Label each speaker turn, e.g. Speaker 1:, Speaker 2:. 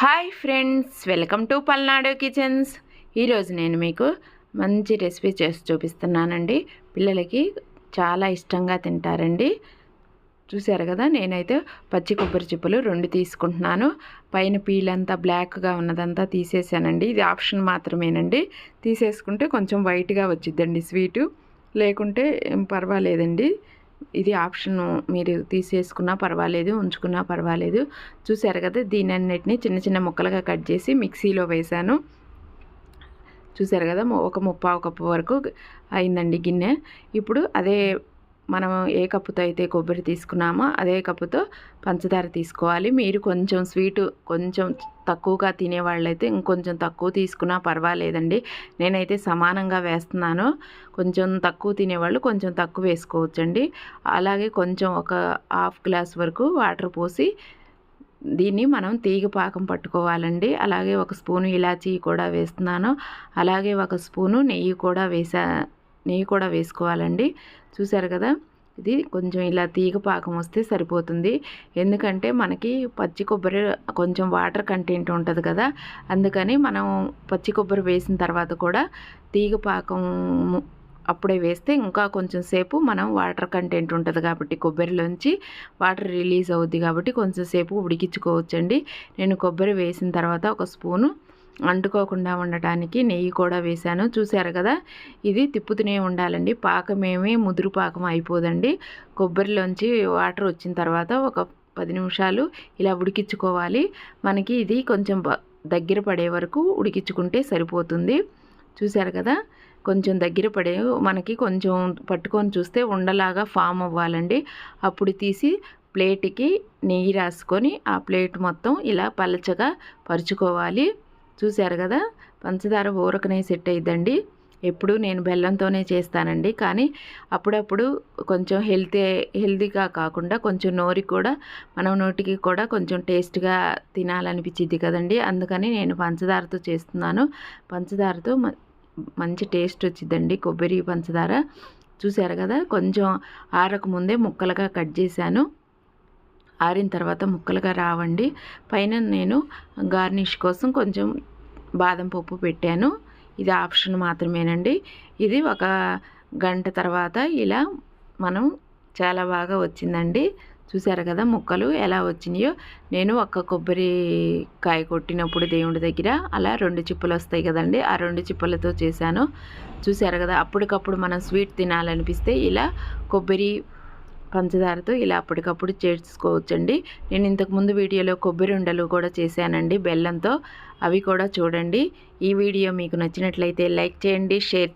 Speaker 1: Hi friends welcome to Palnadu kitchens. ఈరోజు నేను మీకు మంచి రెసిపీ చేసి చూపిస్తున్నానండి. పిల్లలకి చాలా ఇష్టంగా తింటారండి. చూశారు కదా నేనైతే పచ్చి కొబ్బరి చిప్పలు రెండు తీసుకుంటున్నాను. పైన పీల్ అంతా బ్లాక్గా ఉన్నదంతా తీసేసానండి. ఇది ఆప్షన్ మాత్రమేనండి. తీసేసుకుంటే కొంచెం వైట్గా వచ్చిద్దండి స్వీటు. లేకుంటే పర్వాలేదండి. ఇది ఆప్షన్ మీరు తీసేసుకున్నా పర్వాలేదు ఉంచుకున్నా పర్వాలేదు. చూసారు కదా దీని అన్నిటిని చిన్న చిన్న ముక్కలుగా కట్ చేసి మిక్సీలో వేశాను. చూసారు కదా ఒక ముప్పావు కప్పు వరకు అయిందండి గిన్నె. ఇప్పుడు అదే మనం ఏ కప్పుతో అయితే కొబ్బరి తీసుకున్నామో అదే కప్పుతో పంచదార తీసుకోవాలి. మీరు కొంచెం స్వీటు కొంచెం తక్కువగా తినేవాళ్ళైతే ఇంకొంచెం తక్కువ తీసుకున్నా పర్వాలేదండి. నేనైతే సమానంగా వేస్తున్నాను. కొంచెం తక్కువ తినేవాళ్ళు కొంచెం తక్కువ వేసుకోవచ్చండి. అలాగే కొంచెం ఒక హాఫ్ గ్లాస్ వరకు వాటర్ పోసి దీన్ని మనం తీగ పాకం పట్టుకోవాలండి. అలాగే ఒక స్పూను ఇలాచీ కూడా వేస్తున్నాను. అలాగే ఒక స్పూను నెయ్యి కూడా వేసా నెయ్యి కూడా వేసుకోవాలండి. చూసారు కదా? ఇది కొంచెం ఇలా తీగ పాకం వస్తే సరిపోతుంది. ఎందుకంటే మనకి పచ్చి కొబ్బరి కొంచెం వాటర్ కంటెంట్ ఉంటుంది కదా? అందుకని మనం పచ్చి కొబ్బరి వేసిన తర్వాత కూడా తీగ పాకం అప్పుడే వేస్తే ఇంకా కొంచెం సేపు మనం వాటర్ కంటెంట్ ఉంటుంది కాబట్టి కొబ్బరిలోంచి వాటర్ రిలీజ్ అవుద్ది కాబట్టి కొంచెం సేపు ఉడికించుకోవచ్చండి. నేను కొబ్బరి వేసిన తర్వాత ఒక స్పూను అంటుకోకుండా ఉండటానికి నెయ్యి కూడా వేశాను. చూశారు కదా? ఇది తిప్పుతూనే ఉండాలండి. పాకమేమీ ముదురు పాకం అయిపోదండి. కొబ్బరిలోంచి వాటర్ వచ్చిన తర్వాత ఒక పది నిమిషాలు ఇలా ఉడికించుకోవాలి. మనకి ఇది కొంచెం దగ్గర పడే వరకు ఉడికించుకుంటే సరిపోతుంది. చూశారు కదా? కొంచెం దగ్గర పడే మనకి కొంచెం పట్టుకొని చూస్తే ఉండలాగా ఫామ్ అవ్వాలండి. అప్పుడు తీసి ప్లేట్కి నెయ్యి రాసుకొని ఆ ప్లేట్ మొత్తం ఇలా పలచగా పరుచుకోవాలి. చూశారు కదా? పంచదార ఊరకనే సెట్ అయిద్దండి. ఎప్పుడు నేను బెల్లంతోనే చేస్తానండి. కానీ అప్పుడప్పుడు కొంచెం హెల్తీ హెల్తీగా కాకుండా కొంచెం నోరి కూడా మనం నోటికి కూడా కొంచెం టేస్ట్గా తినాలనిపించింది కదండి. అందుకని నేను పంచదారతో చేస్తున్నాను. పంచదారతో మంచి టేస్ట్ వచ్చిందండి కొబ్బరి పంచదార. చూసారు కదా? కొంచెం ఆరకు ముందే ముక్కలుగా కట్ చేశాను. ఆరిన తర్వాత ముక్కలుగా రావండి. పైన నేను గార్నిష్ కోసం కొంచెం బాదం పప్పు పెట్టాను. ఇది ఆప్షన్ మాత్రమేనండి. ఇది ఒక గంట తర్వాత ఇలా మనం చాలా బాగా వచ్చిందండి. చూసారు కదా ముక్కలు ఎలా వచ్చినాయో. నేను ఒక్క కొబ్బరికాయ కొట్టినప్పుడు దేవుడి దగ్గర అలా రెండు చిప్పలు వస్తాయి కదండి. ఆ రెండు చిప్పలతో చేశాను. చూసారు కదా అప్పటికప్పుడు మనం స్వీట్ తినాలనిపిస్తే ఇలా కొబ్బరి పంచదారతో ఇలా అప్పటికప్పుడు చేసుకోవచ్చండి నేను ఇంతకుముందు వీడియోలో కొబ్బరి ఉండలు కూడా చేశానండి బెల్లంతో. అవి కూడా చూడండి. ఈ వీడియో మీకు నచ్చినట్లయితే లైక్ చేయండి షేర్